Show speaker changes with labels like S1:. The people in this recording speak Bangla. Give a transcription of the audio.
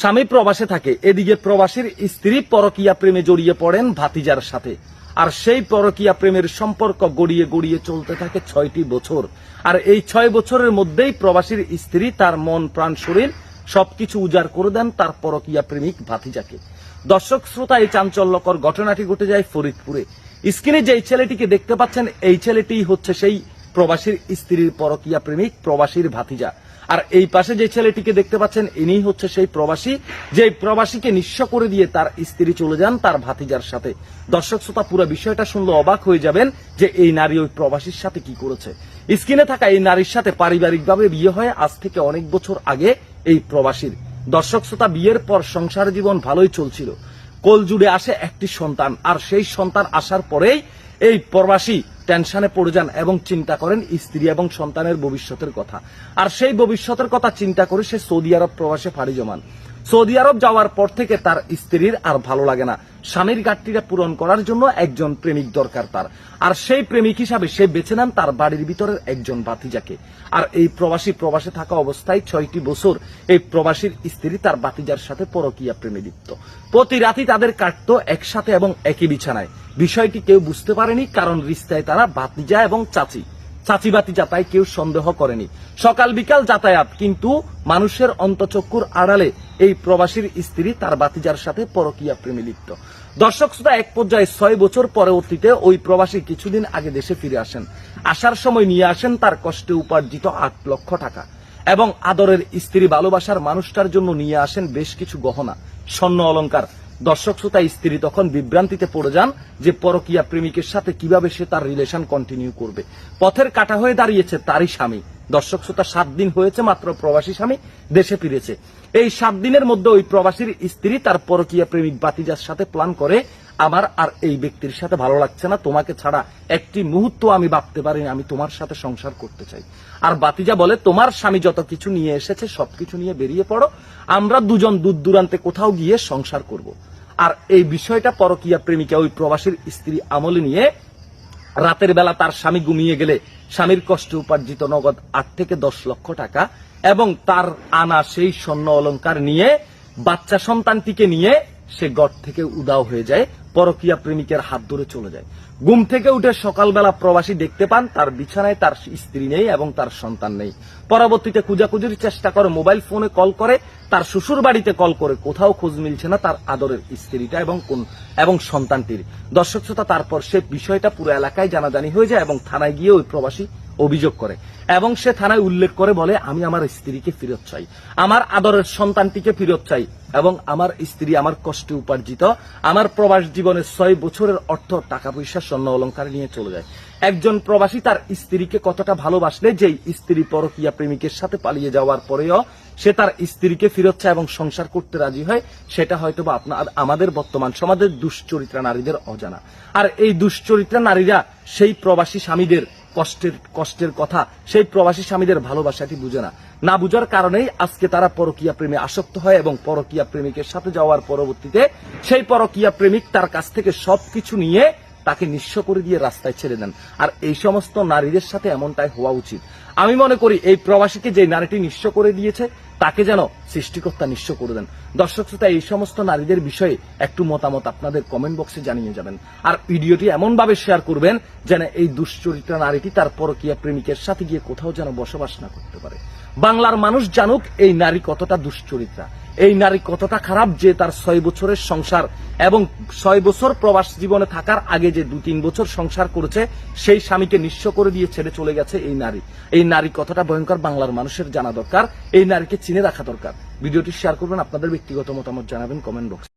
S1: স্বামী প্রবাসে থাকে। এদিকে প্রবাসীর স্ত্রী পরকীয়া প্রেমে জড়িয়ে পড়েন ভাতিজার সাথে। আর সেই পরকীয়া প্রেমের সম্পর্ক গড়িয়ে গড়িয়ে চলতে থাকে ছয়টি বছর। আর এই ছয় বছরের মধ্যেই প্রবাসীর স্ত্রী তার মন, প্রাণ, শরীর সবকিছু উজাড় করে দেন তার পরকীয়া প্রেমিক ভাতিজাকে। দর্শক, শ্রোতা, এই চাঞ্চল্যকর ঘটনাটি ঘটে যায় ফরিদপুরে। স্ক্রিনে যে ছেলেটিকে দেখতে পাচ্ছেন, এই ছেলেটি হচ্ছে সেই প্রবাসীর স্ত্রীর পরকীয়া প্রেমিক প্রবাসীর ভাতিজা। আর এই পাশে যে ছেলেটিকে দেখতে পাচ্ছেন ইনি হচ্ছে সেই প্রবাসী। যে প্রবাসীকে নিঃস্ব করে দিয়ে তার স্ত্রী চলে যান তার ভাতিজার সাথে। দর্শক শ্রোতা, পুরো বিষয়টা শুনলে অবাক হয়ে যাবেন যে এই নারী ওই প্রবাসীর সাথে কি করেছে। স্ক্রিনে থাকা এই নারীর সাথে পারিবারিকভাবে বিয়ে হয় আজ থেকে অনেক বছর আগে এই প্রবাসীর। দর্শক শ্রোতা, বিয়ের পর সংসার জীবন ভালোই চলছিল। কোল জুড়ে আসে একটি সন্তান, আর সেই সন্তান আসার পরেই এই প্রবাসী টেনশনে পড়ে যান এবং চিন্তা করেন স্ত্রী এবং সন্তানের ভবিষ্যতের কথা। আর সেই ভবিষ্যতের কথা চিন্তা করে সে সৌদি আরব প্রবাসে ফাড়ি জমান। সৌদি আরব যাওয়ার পর থেকে তার স্ত্রীর আর ভালো লাগে না। স্বামীর ঘাটতিটা পূরণ করার জন্য একজন প্রেমিক দরকার তার। আর সেই প্রেমিক হিসাবে সে বেছে নেন তার বাড়ির ভিতরের একজন বাতিজাকে আর এই প্রবাসী প্রবাসে থাকা অবস্থায় ছয়টি বছর এই প্রবাসীর স্ত্রী তার বাতিজার সাথে পরকীয়া প্রেমে লিপ্ত। প্রতি রাতি তাদের কাটত একসাথে এবং একই বিছানায়। বিষয়টি কেউ বুঝতে পারেনি, কারণ রিস্তায় তারা বাতিজা এবং চাচি। চাচিবাতি যাতায় কেউ সন্দেহ করেনি। সকাল বিকাল যাতায়াত, কিন্তু মানুষের অন্তচক্ষুর আড়ালে এই প্রবাসীর স্ত্রী তার বাতিজার সাথে পরকীয়া প্রেমে লিপ্ত। দর্শক শ্রোতা, এক পর্যায়ে ছয় বছর পরবর্তীতে ওই প্রবাসী কিছুদিন আগে দেশে ফিরে আসেন। আসার সময় নিয়ে আসেন তার কষ্টে উপার্জিত আট লক্ষ টাকা। এবং আদরের স্ত্রী ভালোবাসার মানুষটার জন্য নিয়ে আসেন বেশ কিছু গহনা। স্বর্ণ অলংকার দর্শক শ্রোতা, স্ত্রী তখন বিভ্রান্তিতে পড়ে যান যে পরকীয়া প্রেমিকের সাথে কীভাবে সে তার রিলেশন কন্টিনিউ করবে। পথের কাটা হয়ে দাঁড়িয়েছে তারই স্বামী। দর্শক শ্রোতা, সাত দিন হয়েছে মাত্র প্রবাসী স্বামী দেশে ফিরেছে। এই সাত দিনের মধ্যে ওই প্রবাসীর স্ত্রী তার পরকীয়া প্রেমিক বাতিজার সাথে প্ল্যান করে, আমার আর এই ব্যক্তির সাথে ভালো লাগছে না, তোমাকে ছাড়া একটি মুহূর্ত আমি ভাবতে পারি আমি তোমার সাথে সংসার করতে চাই। আর বাতিজা বলে, তোমার স্বামী যত কিছু নিয়ে এসেছে, সবকিছু নিয়ে বেরিয়ে পড়ো, আমরা দুজন দূর দূরান্তে কোথাও গিয়ে সংসার করব। আর এই বিষয়টা পরকিয়া প্রেমিকা ওই প্রবাসীর স্ত্রী আমলে নিয়ে রাতের বেলা তার স্বামী ঘুমিয়ে গেলে স্বামীর কষ্টে উপার্জিত নগদ আট থেকে দশ লক্ষ টাকা এবং তার আনা সেই স্বর্ণ অলঙ্কার নিয়ে বাচ্চা সন্তানটিকে নিয়ে সে গড় থেকে উদাও হয়ে যায়, পরকীয়া প্রেমিকের হাত ধরে চলে যায়। ঘুম থেকে উঠে সকালবেলা প্রবাসী দেখতে পান, তার বিছানায় তার স্ত্রী নেই এবং তার সন্তান নেই। পরবর্তীতে খুঁজাখুঁজির চেষ্টা করে, মোবাইল ফোনে কল করে, তার শ্বশুর বাড়িতে কল করে, কোথাও খোঁজ মিলছে না তার আদরের স্ত্রীটা এবং কোন এবং সন্তানটির। দর্শক শ্রোতা, তারপর সে বিষয়টা পুরো এলাকায় জানাজানি হয়ে যায় এবং থানায় গিয়ে ওই প্রবাসী অভিযোগ করে এবং সে থানায় উল্লেখ করে বলে, আমি আমার স্ত্রীকে ফেরত চাই। আমার আদরের সন্তানটিকে ফেরত চাই এবং আমার স্ত্রী আমার কষ্টে উপার্জিত। আমার প্রবাস জীবনের ছয় বছরের অর্থ টাকা পয়সা স্বর্ণ অলংকার নিয়ে চলে যায়। একজন প্রবাসী তার স্ত্রীকে কতটা ভালোবাসলে, যেই স্ত্রী পরকীয়া প্রেমিকের সাথে পালিয়ে যাওয়ার পরেও সে তার স্ত্রীকে ফেরত চায় এবং সংসার করতে রাজি হয়, সেটা হয়তো বা আপনার, আমাদের বর্তমান সমাজের দুশ্চরিত্রা নারীদের অজানা। আর এই দুশ্চরিত্রা নারীরা সেই প্রবাসী স্বামীদের কষ্টের কষ্টের কথা। সেই প্রবাসী স্বামীদের ভালোবাসাটি বুঝে না। না বুঝার কারণেই আজকে তারা পরকীয়া প্রেমে আসক্ত হয় এবং পরকীয়া প্রেমিকের সাথে যাওয়ার পরবর্তীতে সেই পরকীয়া প্রেমিক তার কাছ থেকে সবকিছু নিয়ে তাকে নিঃস্ব করে দিয়ে রাস্তায় ছেড়ে দেন। আর এই সমস্ত নারীদের সাথে এমনটাই হওয়া উচিত। আমি মনে করি এই প্রবাসীকে যে নারীটি নিঃস্ব করে দিয়েছে তাকে যেন সৃষ্টিকর্তা নিঃস্ব করে দেন। দর্শক শ্রোতা, এই সমস্ত নারীদের বিষয়ে একটু মতামত আপনাদের কমেন্ট বক্সে জানিয়ে যাবেন। আর ভিডিওটি এমন ভাবে শেয়ার করবেন যেন এই দুশ্চরিত্রা নারীটি তার পরকীয়া প্রেমিকের সাথে গিয়ে কোথাও যেন বসবাস না করতে পারে। বাংলার মানুষ জানুক এই নারী কতটা দুশ্চরিত্রা। এই নারী কতটা খারাপ যে তার ছয় বছরের সংসার এবং ছয় বছর প্রবাস জীবনে থাকার আগে যে দু তিন বছর সংসার করেছে, সেই স্বামীকে নিঃস্ব করে দিয়ে ছেড়ে চলে গেছে এই নারী। এই নারী কতটা ভয়ঙ্কর বাংলার মানুষের জানা দরকার। এই নারীকে চিনে রাখা দরকার। ভিডিওটি শেয়ার করবেন আপনাদের ব্যক্তিগত মতামত জানাবেন কমেন্ট বক্সে